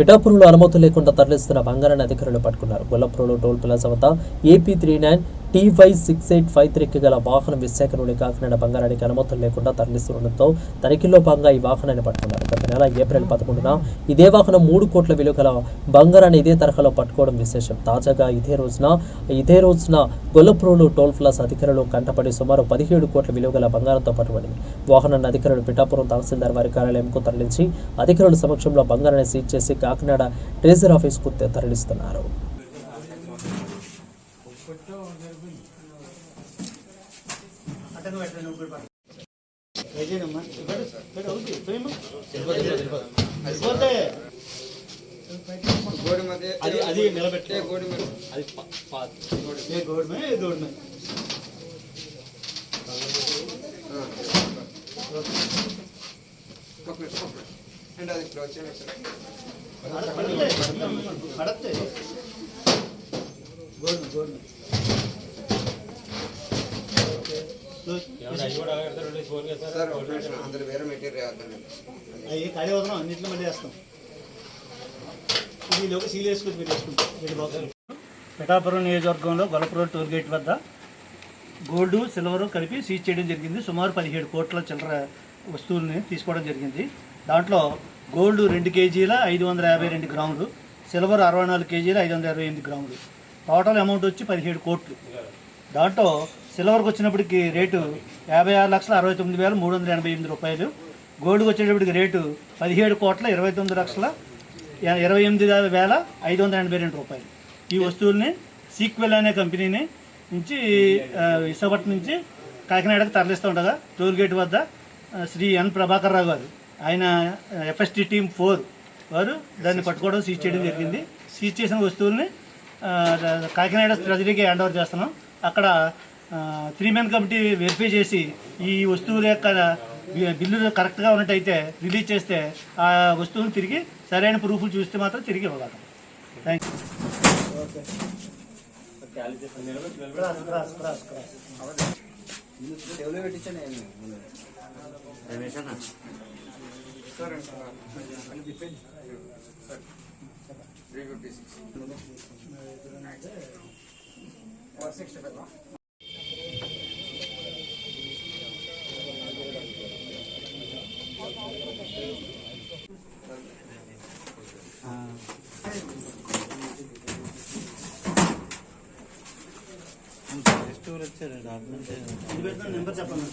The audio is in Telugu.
పిఠాపురంలో అనుమతులు లేకుండా తరలిస్తున్న బంగారాన్ని అధికారులు పట్టుకున్నారు. గొల్లపురంలో టోల్ ప్లాజా వద్ద AP three nine TY six eight five త్రీకి గల వాహనం విశాఖ నుండి కాకినాడ బంగారానికి అనుమతులు లేకుండా తరలిస్తుండటంతో తనిఖీల్లో భాగంగా ఈ వాహనాన్ని పట్టుకున్నారు. గత నెల ఏప్రిల్ పదకొండున ఇదే వాహనం మూడు కోట్ల విలువ గల బంగారాన్ని ఇదే తరహాలో పట్టుకోవడం విశేషం. తాజాగా ఇదే రోజున ఇదే రోజున గొల్లపురంలో టోల్ ప్లాజా అధికారులు కంటపడి సుమారు పదిహేడు కోట్ల విలువ గల బంగారంతో పట్టుబడింది వాహనాన్ని అధికారులు పిఠాపురం తహసీల్దార్ వారి కార్యాలయంకు తరలించి అధికారుల సమక్షంలో బంగారాన్ని సీజ్ చేసి కాకినాడ ట్రెజర్ ఆఫీస్కు తె- తరలిస్తున్నారు. అది అది నిలబెట్టే. గోడి మీద అది ప- పా- ఏ గోడ్ మే ఏ గోడ్ మే. ఒక మినిట్, ఒక మినిట్. సార్ ఒక నిమిషం. అందులో వేరే మెటీరియల్ అవి ఖాళీ అవుతున్నాం అన్నింటిలో మళ్ళీ వేస్తాం. ఇది ఒక సీల్ వేసుకుని మీరు వేసుకుంటాం రెండు బాక్సులు. పిఠాపురం నియోజకవర్గంలో గొల్లపురం టోల్ గేట్ వద్ద గోల్డ్ సిల్వర్ కలిపి సీజ్ చేయడం జరిగింది. సుమారు పదిహేడు కోట్ల చిల్లర వస్తువుల్ని తీసుకోవడం జరిగింది. దాంట్లో గోల్డ్ రెండు కేజీల ఐదు వందల యాభై రెండు గ్రాములు సిల్వర్ అరవై నాలుగు కేజీల ఐదు వందల ఇరవై ఎనిమిది గ్రాములు. టోటల్ అమౌంట్ వచ్చి పదిహేడు కోట్లు. దాంట్లో సిల్వర్కి వచ్చినప్పటికి రేటు యాభై ఆరు లక్షల అరవై తొమ్మిది వేల మూడు వందల ఎనభై ఎనిమిది రూపాయలు. గోల్డ్కి వచ్చేటప్పటికి రేటు పదిహేడు కోట్ల ఇరవై తొమ్మిది లక్షల ఇరవై ఎనిమిది వేల ఐదు వందల ఎనభై రెండు రూపాయలు. ఈ వస్తువుల్ని సీక్వెల్ అనే కంపెనీని నుంచి విశాఖపట్నం నుంచి కాకినాడకు తరలిస్తూ ఉండగా టోల్ గేట్ వద్ద శ్రీ ఎన్ ప్రభాకర్ రావు గారు ఆయన ఎఫ్ఎస్టి టీమ్ ఫోర్ వారు దాన్ని పట్టుకోవడం సీజ్ చేయడం జరిగింది. సీజ్ చేసిన వస్తువుల్ని కాకినాడ ట్రెజరీకి హ్యాండ్ ఓవర్ చేస్తున్నాం. అక్కడ త్రీ మెన్ కమిటీ వెరిఫై చేసి ఈ వస్తువుల యొక్క బిల్లులు కరెక్ట్గా ఉన్నట్టయితే రిలీజ్ చేస్తే ఆ వస్తువుని తిరిగి సరైన ప్రూఫ్లు చూస్తే మాత్రం తిరిగి ఇవ్వగలం. థ్యాంక్ యూ ఎవరు పెట్టించాను sir. Three fifty six one sixty five పట్టివారు వచ్చారండి అటు నెంబర్ చెప్పండి.